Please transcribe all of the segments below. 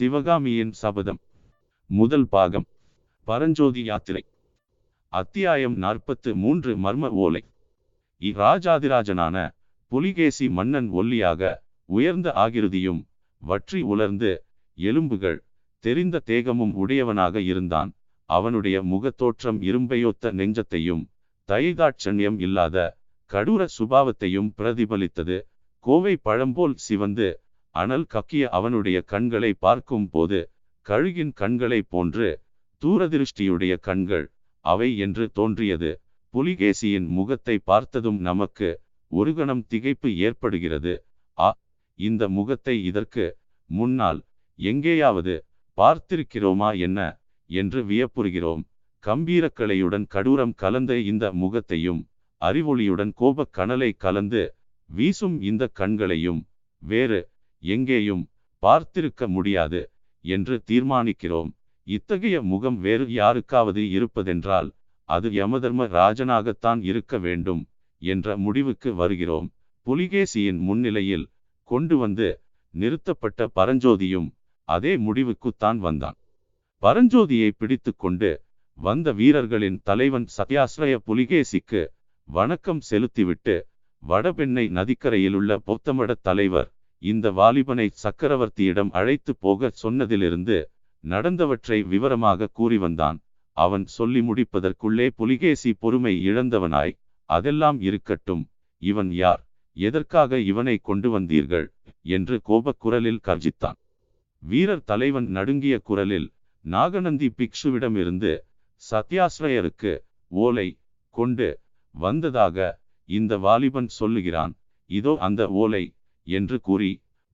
சிவகாமியின் சபதம். முதல் பாகம். பரஞ்சோதி யாத்திரை. அத்தியாயம் நாற்பத்து மூன்று மர்ம ஓலை. இராஜாதிராஜனான புலிகேசி மன்னன் ஒல்லியாக உயர்ந்த ஆகிருதியும் வற்றி உலர்ந்து எலும்புகள் தெரிந்த தேகமும் உடையவனாக இருந்தான். அவனுடைய முகத்தோற்றம் இரும்பையொத்த நெஞ்சத்தையும் தயதாட்சண்யம் இல்லாத கடூர சுபாவத்தையும் பிரதிபலித்தது. கோவை பழம்போல் சிவந்து அனல் கக்கிய அவனுடைய கண்களை பார்க்கும் போது கழுகின் கண்களைப் போன்று தூரதிருஷ்டியுடைய கண்கள் அவை என்று தோன்றியது. புலிகேசியின் முகத்தை பார்த்ததும் நமக்கு ஒரு கணம் திகைப்பு ஏற்படுகிறது. ஆ இந்த முகத்தை இதற்கு முன்னால் எங்கேயாவது பார்த்திருக்கிறோமா என்ன என்று வியப்புறுகிறோம். கம்பீரக்கலையுடன் கடூரம் கலந்த இந்த முகத்தையும் அறிவொளியுடன் கோபக் கனலை கலந்து வீசும் இந்த கண்களையும் வேறு எங்கேயும் பார்த்திருக்க முடியாது என்று தீர்மானிக்கிறோம். இத்தகைய முகம் வேறு யாருக்காவது இருப்பதென்றால் அது யமதர்ம ராஜனாகத்தான் இருக்க வேண்டும் என்ற முடிவுக்கு வருகிறோம். புலிகேசியின் முன்னிலையில் கொண்டு வந்து நிறுத்தப்பட்ட பரஞ்சோதியும் அதே முடிவுக்குத்தான் வந்தான். பரஞ்சோதியை பிடித்து கொண்டு வந்த வீரர்களின் தலைவன் சத்யாசிரய புலிகேசிக்கு வணக்கம் செலுத்திவிட்டு வடபெண்ணை நதிக்கரையிலுள்ள பௌத்தமட தலைவர் இந்த வாலிபனை சக்கரவர்த்தியிடம் அழைத்து போக சொன்னதிலிருந்து நடந்தவற்றை விவரமாக கூறி வந்தான் அவன் சொல்லி முடிப்பதற்குள்ளே புலிகேசி பொறுமை இழந்தவனாய் அதெல்லாம் இருக்கட்டும். இவன் யார்? எதற்காக இவனை கொண்டு வந்தீர்கள்? என்று கோபக் குரலில் கர்ஜித்தான். வீரர் தலைவன் நடுங்கிய குரலில் நாகநந்தி பிக்ஷுவிடமிருந்து சத்யாஸ்ரயருக்கு ஓலை கொண்டு வந்ததாக இந்த வாலிபன் சொல்லுகிறான். இதோ அந்த ஓலை என்று கூறி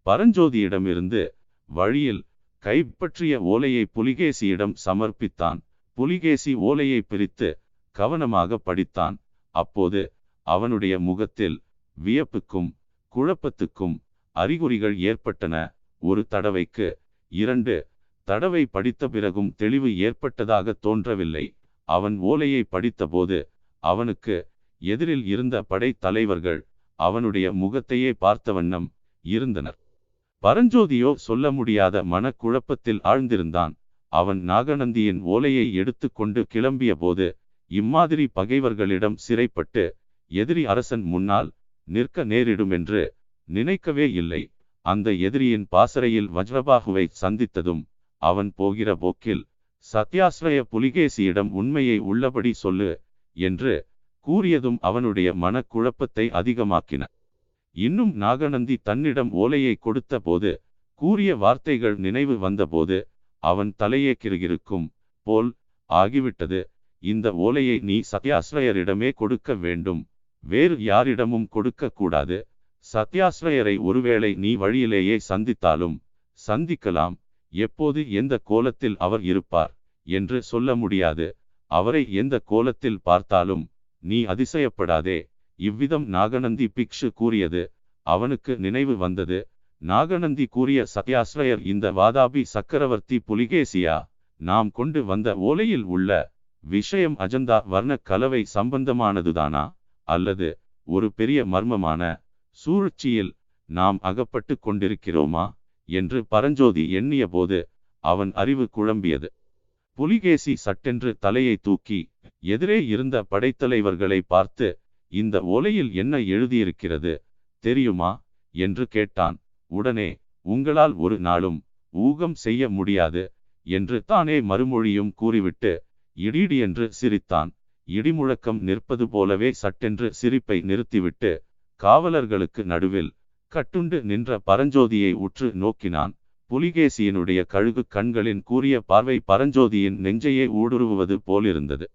பரஞ்சோதியிடமிருந்து வழியில் கைப்பற்றிய ஓலையை புலிகேசியிடம் சமர்ப்பித்தான். புலிகேசி ஓலையை பிரித்து கவனமாக படித்தான். அப்போது அவனுடைய முகத்தில் வியப்புக்கும் குழப்பத்துக்கும் அறிகுறிகள் ஏற்பட்டன. ஒரு தடவைக்கு இரண்டு தடவை படித்த பிறகும் தெளிவு ஏற்பட்டதாக தோன்றவில்லை. அவன் ஓலையை படித்தபோது அவனுக்கு எதிரில் இருந்த படை தலைவர்கள் அவனுடைய முகத்தையே பார்த்த வண்ணம் இருந்தனர். பரஞ்சோதியோ சொல்ல முடியாத மனக்குழப்பத்தில் ஆழ்ந்திருந்தான். அவன் நாகநந்தியின் ஓலையை எடுத்துக்கொண்டு கிளம்பிய போது இம்மாதிரி பகைவர்களிடம் சிறைப்பட்டு எதிரி அரசன் முன்னால் நிற்க நேரிடும் என்று நினைக்கவே இல்லை. அந்த எதிரியின் பாசறையில் வஜ்ரபாகுவை சந்தித்ததும் அவன் போகிற போக்கில் சத்யாஸ்ரய புலிகேசியிடம் உண்மையை உள்ளபடி சொல்லு என்று கூறியதும் அவனுடைய மனக்குழப்பத்தை அதிகமாக்கின. இன்னும் நாகநந்தி தன்னிடம் ஓலையை கொடுத்த போது கூறிய வார்த்தைகள் நினைவு வந்தபோது அவன் தலையே கிருகிருக்கும் போல் ஆகிவிட்டது. இந்த ஓலையை நீ சத்யாசிரயரிடமே கொடுக்க வேண்டும். வேறு யாரிடமும் கொடுக்க கூடாது. சத்யாசிரயரை ஒருவேளை நீ வழியிலேயே சந்தித்தாலும் சந்திக்கலாம். எப்போது எந்த கோலத்தில் அவர் இருப்பார் என்று சொல்ல முடியாது. அவரை எந்த கோலத்தில் பார்த்தாலும் நீ அதிசயப்படாதே. இவ்விதம் நாகநந்தி பிக்ஷு கூறியது அவனுக்கு நினைவு வந்தது. நாகநந்தி கூறிய சத்யாஸ்ரயர் இந்த வாதாபி சக்கரவர்த்தி புலிகேசியா நாம் கொண்டு வந்த ஓலையில் உள்ள விஷயம் அஜந்தா வர்ண கலவை சம்பந்தமானதுதானா? அல்லது ஒரு பெரிய மர்மமான சூழ்ச்சியில் நாம் அகப்பட்டு கொண்டிருக்கிறோமா? என்று பரஞ்சோதி எண்ணிய போது அவன் அறிவு குழம்பியது. புலிகேசி சட்டென்று தலையை தூக்கி எதிரே இருந்த படைத்தலைவர்களை பார்த்து இந்த ஓலையில் என்ன எழுதியிருக்கிறது தெரியுமா? என்று கேட்டான். உடனே உங்களால் ஒரு நாளும் ஊகம் செய்ய முடியாது என்று தானே மறுமொழியும் கூறிவிட்டு இடீடு என்று சிரித்தான். இடிமுழக்கம் நிற்பது போலவே சட்டென்று சிரிப்பை நிறுத்திவிட்டு காவலர்களுக்கு நடுவில் கட்டுண்டு நின்ற பரஞ்சோதியை உற்று நோக்கினான். புலிகேசியினுடைய கழுகு கண்களின் கூறிய பார்வை பரஞ்சோதியின் நெஞ்சையே ஊடுருவுவது போலிருந்தது.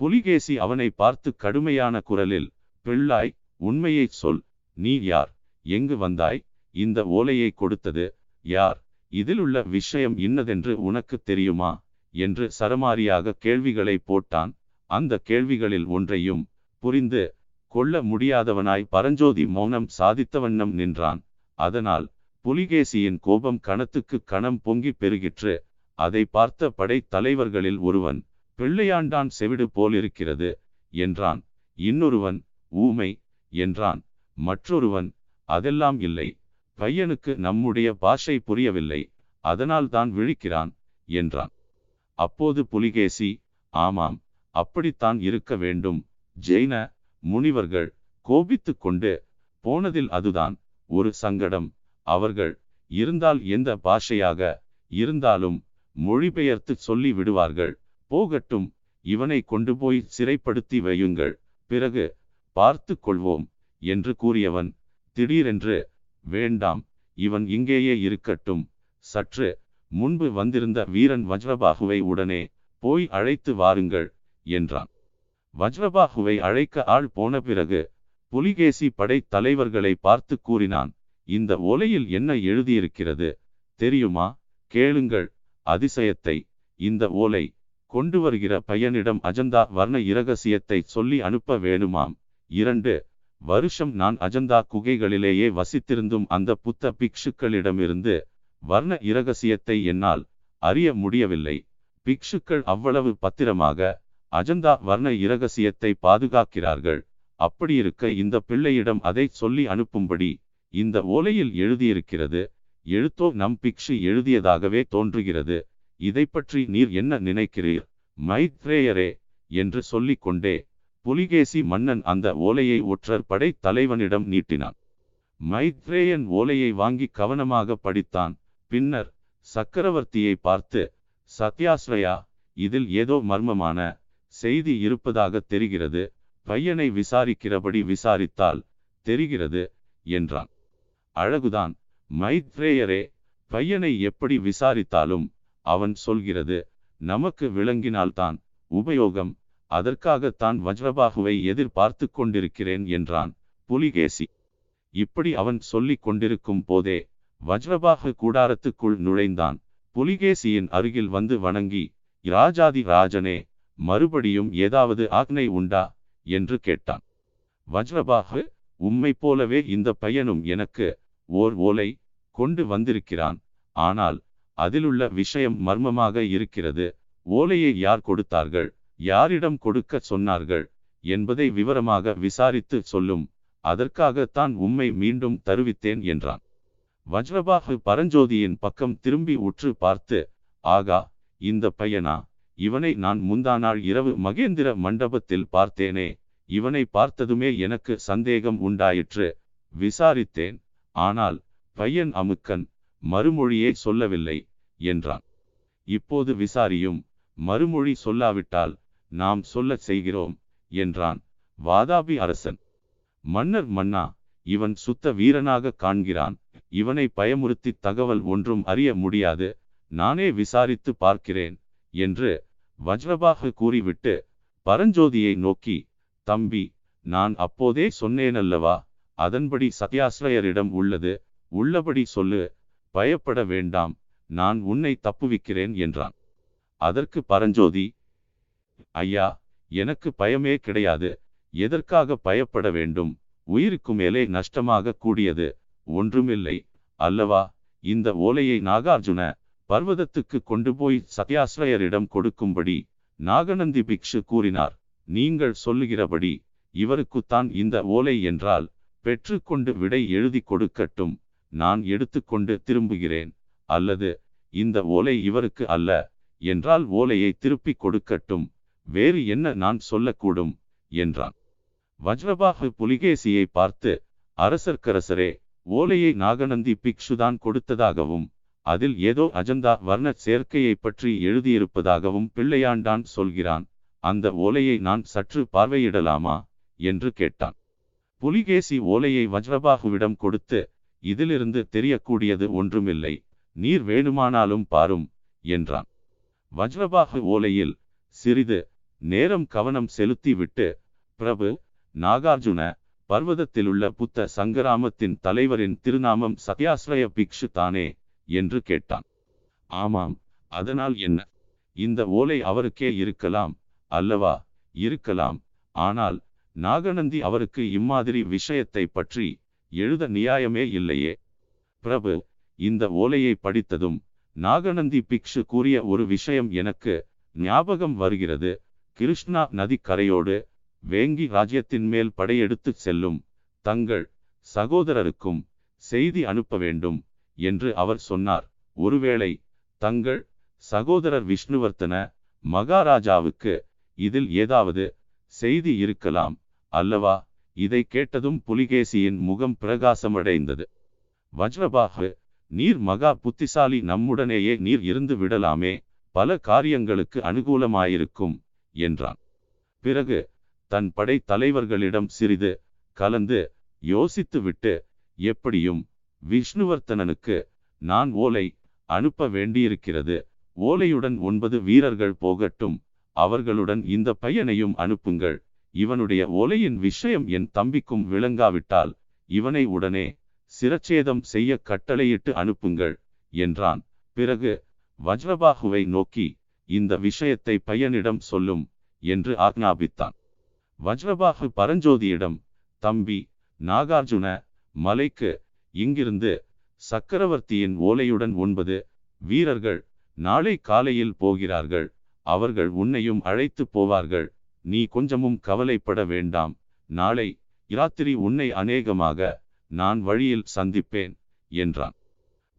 புலிகேசி அவனை பார்த்து கடுமையான குரலில் பிள்ளாய் உண்மையைச் சொல். நீ யார்? எங்கு வந்தாய்? இந்த ஓலையை கொடுத்தது யார்? இதிலுள்ள விஷயம் இன்னதென்று உனக்கு தெரியுமா? என்று சரமாரியாக கேள்விகளை போட்டான். அந்த கேள்விகளில் ஒன்றையும் புரிந்து கொள்ள முடியாதவனாய் பரஞ்சோதி மௌனம் சாதித்தவண்ணம் நின்றான். அதனால் புலிகேசியின் கோபம் கணத்துக்கு கணம் பொங்கி பெருகிற்று. அதை பார்த்த படை தலைவர்களில் ஒருவன் பிள்ளையாண்டான் செவிடு போலிருக்கிறது என்றான். இன்னொருவன் ஊமை என்றான். மற்றொருவன் அதெல்லாம் இல்லை. பையனுக்கு நம்முடைய பாஷை புரியவில்லை. அதனால் தான் விழிக்கிறான் என்றான். அப்போது புலிகேசி ஆமாம் அப்படித்தான் இருக்க வேண்டும். ஜெயின முனிவர்கள் கோபித்து கொண்டு போனதில் அதுதான் ஒரு சங்கடம். அவர்கள் இருந்தால் எந்த பாஷையாக இருந்தாலும் மொழிபெயர்த்து சொல்லி விடுவார்கள். போகட்டும் இவனை கொண்டு போய் சிறைப்படுத்தி வையுங்கள். பிறகு பார்த்து கொள்வோம் என்று கூறியவன் திடீரென்று வேண்டாம் இவன் இங்கேயே இருக்கட்டும். சற்று முன்பு வந்திருந்த வீரன் வஜ்ரபாகுவை உடனே போய் அழைத்து வாருங்கள் என்றான். வஜ்ரபாகுவை அழைக்க ஆள் போன பிறகு புலிகேசி படை தலைவர்களை பார்த்து கூறினான் இந்த ஓலையில் என்ன எழுதியிருக்கிறது தெரியுமா? கேளுங்கள் அதிசயத்தை. இந்த ஓலை கொண்டு வருகிற பையனிடம் அஜந்தா வர்ண இரகசியத்தை சொல்லி அனுப்ப வேணுமாம். இரண்டு வருஷம் நான் அஜந்தா குகைகளிலேயே வசித்திருந்தும் அந்த புத்த பிக்ஷுக்களிடமிருந்து வர்ண இரகசியத்தை என்னால் அறிய முடியவில்லை. பிக்ஷுக்கள் அவ்வளவு பத்திரமாக அஜந்தா வர்ண இரகசியத்தை பாதுகாக்கிறார்கள். அப்படியிருக்க இந்த பிள்ளையிடம் அதை சொல்லி அனுப்பும்படி இந்த ஓலையில் எழுதியிருக்கிறது. எழுத்தோ நம் பிக்ஷு எழுதியதாகவே தோன்றுகிறது. இதைப்பற்றி நீர் என்ன நினைக்கிறீர்? மைத்ரேயரே! என்று சொல்லிக்கொண்டே புலிகேசி மன்னன் அந்த ஓலையை ஒற்றர் படை தலைவனிடம் நீட்டினான். மைத்ரேயன் ஓலையை வாங்கி கவனமாக படித்தான். பின்னர் சக்கரவர்த்தியை பார்த்து சத்யாஸ்ரயா இதில் ஏதோ மர்மமான செய்தி இருப்பதாக தெரிகிறது. பையனை விசாரிக்கிறபடி விசாரித்தால் தெரிகிறது என்றான். அழகுதான்! மைத்ரேயரே பையனை எப்படி விசாரித்தாலும் அவன் சொல்கிறது நமக்கு விளங்கினால்தான் உபயோகம். அதற்காகத்தான் வஜ்ரபாகுவை எதிர்பார்த்து கொண்டிருக்கிறேன் என்றான் புலிகேசி. இப்படி அவன் சொல்லிக் கொண்டிருக்கும் போதே வஜ்ரபாகு கூடாரத்துக்குள் நுழைந்தான். புலிகேசியின் அருகில் வந்து வணங்கி ராஜாதி ராஜனே மறுபடியும் ஏதாவது ஆக்னை உண்டா? என்று கேட்டான். வஜ்ரபாகு உம்மை போலவே இந்த பையனும் எனக்கு ஓர் ஓலை கொண்டு வந்திருக்கிறான். ஆனால் அதிலுள்ள விஷயம் மர்மமாக இருக்கிறது. ஓலையை யார் கொடுத்தார்கள்? யாரிடம் கொடுக்க சொன்னார்கள்? என்பதை விவரமாக விசாரித்து சொல்லும். அதற்காகத்தான் உம்மை மீண்டும் தருவித்தேன் என்றான். வஜ்ரபாகு பரஞ்சோதியின் பக்கம் திரும்பி உற்று பார்த்து ஆகா இந்த பையனா? இவனை நான் முந்தானாள் இரவு மகேந்திர மண்டபத்தில் பார்த்தேனே. இவனை பார்த்ததுமே எனக்கு சந்தேகம் உண்டாயிற்று. விசாரித்தேன். ஆனால் பையன் அமுக்கன். மறுமொழியே சொல்லவில்லை. என்றான். இப்போது விசாரியும் மறுமொழி சொல்லாவிட்டால் நாம் சொல்லச் செய்கிறோம் என்றான் வாதாபி அரசன். மன்னர் மன்னா இவன் சுத்த வீரனாக காண்கிறான் இவனை பயமுறுத்தி தகவல் ஒன்றும் அறிய முடியாது நானே விசாரித்து பார்க்கிறேன் என்று வஜ்ரபாக கூறிவிட்டு பரஞ்சோதியை நோக்கி தம்பி நான் அப்போதே சொன்னேனல்லவா அதன்படி சத்யாசிரயரிடம் உள்ளது உள்ளபடி சொல்லு பயப்பட வேண்டாம் நான் உன்னை தப்புவிக்கிறேன் என்றான். அதற்கு பரஞ்சோதி ஐயா எனக்கு பயமே கிடையாது. எதற்காக பயப்பட வேண்டும்? உயிருக்கு மேலே நஷ்டமாக கூடியது ஒன்றுமில்லை. அல்லவா இந்த ஓலையை நாகார்ஜுன பர்வதத்துக்கு கொண்டு போய் சத்யாசிரயரிடம் கொடுக்கும்படி நாகநந்தி பிக்ஷு கூறினார். நீங்கள் சொல்லுகிறபடி இவருக்குத்தான் இந்த ஓலை என்றால் பெற்றுக்கொண்டு விடை எழுதி கொடுக்கட்டும். நான் எடுத்துக்கொண்டு திரும்புகிறேன். அல்லது இந்த ஓலை இவருக்கு அல்ல என்றால் ஓலையை திருப்பிக் கொடுக்கட்டும் வேறு என்ன நான் சொல்லக்கூடும்? என்றான். வஜ்ரபாகு புலிகேசியை பார்த்து அரசர்க்கரசரே ஓலையை நாகநந்தி பிக்ஷுதான் கொடுத்ததாகவும் அதில் ஏதோ அஜந்தா வர்ண சேர்க்கையை பற்றி எழுதியிருப்பதாகவும் பிள்ளையாண்டான் சொல்கிறான் அந்த ஓலையை நான் சற்று பார்வையிடலாமா? என்று கேட்டான். புலிகேசி ஓலையை வஜ்ரபாகுவிடம் கொடுத்து இதிலிருந்து தெரியக்கூடியது ஒன்றுமில்லை நீர் வேணுமானாலும் பாரும் என்றான். வஜ்ரபாகு ஓலையில் சிறிது நேரம் கவனம் செலுத்திவிட்டு பிரபு நாகார்ஜுன பர்வதத்திலுள்ள புத்த சங்கராமத்தின் தலைவரின் திருநாமம் சத்யாஸ்ரய பிக்ஷு தானே என்று கேட்டான். ஆமாம் அதனால் என்ன? இந்த ஓலை அவருக்கே இருக்கலாம் அல்லவா? இருக்கலாம் ஆனால் நாகநந்தி அவருக்கு இம்மாதிரி விஷயத்தை பற்றி எழுத நியாயமே இல்லையே. பிரபு இந்த ஓலையை படித்ததும் நாகநந்தி பிக்ஷு கூறிய ஒரு விஷயம் எனக்கு ஞாபகம் வருகிறது. கிருஷ்ணா நதி கரையோடு வேங்கி ராஜ்யத்தின் மேல் படையெடுத்து செல்லும் தங்கள் சகோதரருக்கும் செய்தி அனுப்ப வேண்டும் என்று அவர் சொன்னார். ஒருவேளை தங்கள் சகோதரர் விஷ்ணுவர்த்தன மகாராஜாவுக்கு இதில் ஏதாவது செய்தி இருக்கலாம் அல்லவா? இதை கேட்டதும் புலிகேசியின் முகம் பிரகாசமடைந்தது. வஜ்ரபாகு நீர் மகா புத்திசாலி நம்முடனேயே நீர் இருந்து விடலாமே பல காரியங்களுக்கு அனுகூலமாயிருக்கும் என்றான். பிறகு தன் படை தலைவர்களிடம் சிறிது கலந்து யோசித்துவிட்டு எப்படியும் விஷ்ணுவர்த்தனனுக்கு நான் ஓலை அனுப்ப வேண்டியிருக்கிறது. ஓலையுடன் ஒன்பது வீரர்கள் போகட்டும். அவர்களுடன் இந்த பையனையும் அனுப்புங்கள். இவனுடைய ஓலையின் விஷயம் என் தம்பிக்கும் விளங்காவிட்டால் இவனை உடனே சிரச்சேதம் செய்ய கட்டளையிட்டு அனுப்புங்கள் என்றான். பிறகு வஜ்ரபாகுவை நோக்கி இந்த விஷயத்தை பையனிடம் சொல்லும் என்று ஆக்ஞாபித்தான். வஜ்ரபாகு பரஞ்சோதியிடம் தம்பி நாகார்ஜுன மலைக்கு இங்கிருந்து சக்கரவர்த்தியின் ஓலையுடன் ஒன்பது வீரர்கள் நாளை காலையில் போகிறார்கள் அவர்கள் உன்னையும் அழைத்து போவார்கள் நீ கொஞ்சமும் கவலைப்பட வேண்டாம் நாளை இராத்திரி உன்னை அநேகமாக நான் வழியில் சந்திப்பேன் என்றான்.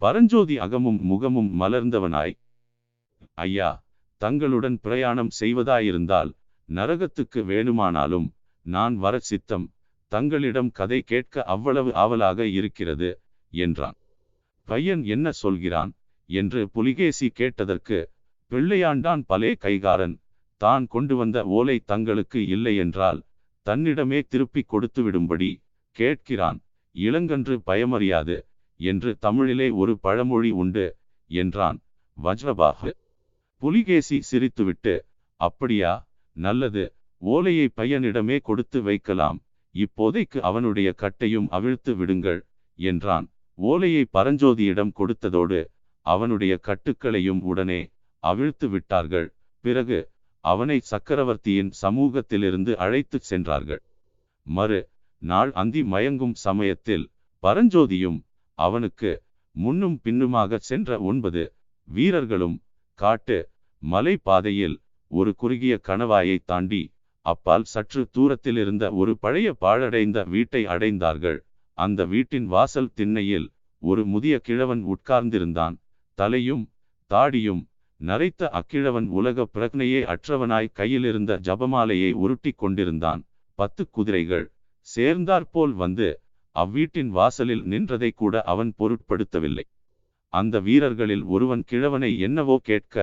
பரஞ்சோதி அகமும் முகமும் மலர்ந்தவனாய். ஐயா தங்களுடன் பிரயாணம் செய்வதாயிருந்தால் நரகத்துக்கு வேணுமானாலும் நான் வர சித்தம் தங்களிடம் கதை கேட்க அவ்வளவு ஆவலாக இருக்கிறது என்றான். பையன் என்ன சொல்கிறான் என்று புலிகேசி கேட்டதற்கு பிள்ளையாண்டான் பலே கைகாரன் தான் கொண்டு வந்த ஓலை தங்களுக்கு இல்லை என்றால் தன்னிடமே திருப்பிக் கொடுத்து விடும்படி கேட்கிறான். இளங்கன்று பயமறியாது என்று தமிழிலே ஒரு பழமொழி உண்டு என்றான் வஜ்ரபாகு புலிகேசி சிரித்துவிட்டு அப்படியா நல்லது ஓலையை பையனிடமே கொடுத்து வைக்கலாம் இப்போதைக்கு அவனுடைய கட்டையும் அவிழ்த்து விடுங்கள் என்றான். ஓலையை பரஞ்சோதியிடம் கொடுத்ததோடு அவனுடைய கட்டுக்களையும் உடனே அவிழ்த்து விட்டார்கள் பிறகு அவனை சக்கரவர்த்தியின் சமூகத்திலிருந்து அழைத்துச் சென்றார்கள். மறு நாள் அந்தி மயங்கும் சமயத்தில் பரஞ்சோதியும் அவனுக்கு முன்னும் பின்னுமாக சென்ற ஒன்பது வீரர்களும் காட்டு மலை பாதையில் ஒரு குறுகிய கணவாயை தாண்டி அப்பால் சற்று தூரத்தில் இருந்த ஒரு பழைய பாழடைந்த வீட்டை அடைந்தார்கள். அந்த வீட்டின் வாசல் திண்ணையில் ஒரு முதிய கிழவன் உட்கார்ந்திருந்தான். தலையும் தாடியும் நரைத்த அக்கிழவன் உலக பிரக்னையே அற்றவனாய் கையிலிருந்த ஜபமாலையை உருட்டி கொண்டிருந்தான். பத்து குதிரைகள் சேர்ந்தாற்போல் வந்து அவ்வீட்டின் வாசலில் நின்றதை கூட அவன் பொருட்படுத்தவில்லை. அந்த வீரர்களில் ஒருவன் கிழவனை என்னவோ கேட்க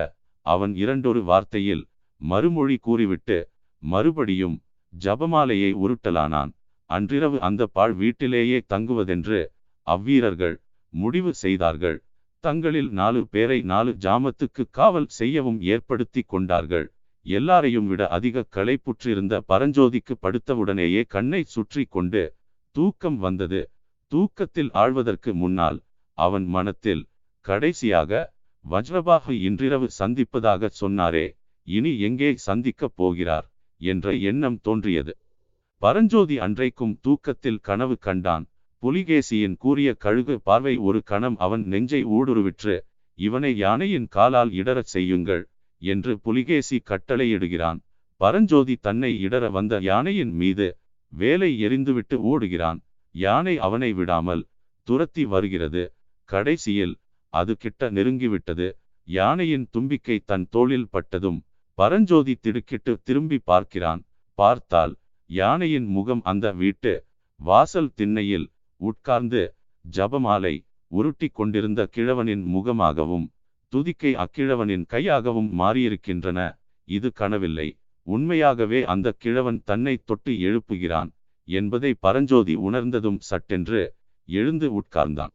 அவன் இரண்டொரு வார்த்தையில் மறுமொழி கூறிவிட்டு மறுபடியும் ஜபமாலையை உருட்டலானான். அன்றிரவு அந்த பாழ் வீட்டிலேயே தங்குவதென்று அவ்வீரர்கள் முடிவு செய்தார்கள். தங்களில் நாலு பேரை நாலு ஜாமத்துக்கு காவல் செய்யவும் ஏற்படுத்தி கொண்டார்கள். எல்லாரையும் விட அதிக களைப்புற்றிருந்த பரஞ்சோதிக்கு படுத்தவுடனேயே கண்ணை சுற்றி கொண்டு தூக்கம் வந்தது. தூக்கத்தில் ஆழ்வதற்கு முன்னால் அவன் மனத்தில் கடைசியாக வஜ்ரபாகு இன்றிரவு சந்திப்பதாக சொன்னாரே இனி எங்கே சந்திக்கப் போகிறார் என்ற எண்ணம் தோன்றியது. பரஞ்சோதி அன்றைக்கும் தூக்கத்தில் கனவு கண்டான். புலிகேசியின் கூறிய கழுகு பார்வை ஒரு கணம் அவன் நெஞ்சை ஊடுருவிற்று இவனை யானையின் காலால் இடரச் செய்யுங்கள் என்று புலிகேசி கட்டளையிடுகிறான். பரஞ்சோதி தன்னை இடர வந்த யானையின் மீது வேலை எரிந்துவிட்டு ஓடுகிறான். யானை அவனை விடாமல் துரத்தி வருகிறது. கடைசியில் அது கிட்ட நெருங்கிவிட்டது. யானையின் தும்பிக்கை தன் தோளில் பட்டதும் பரஞ்சோதி திடுக்கிட்டு திரும்பி பார்க்கிறான். பார்த்தால் யானையின் முகம் அந்த வீட்டு வாசல் திண்ணையில் உட்கார்ந்து ஜபமாலை உருட்டி கொண்டிருந்த கிழவனின் முகமாகவும் துதிக்கை அக்கிழவனின் கையாகவும் மாறியிருக்கின்றன. இது கனவில்லை. உண்மையாகவே அந்த கிழவன் தன்னை தொட்டு எழுப்புகிறான் என்பதை பரஞ்சோதி உணர்ந்ததும் சட்டென்று எழுந்து உட்கார்ந்தான்.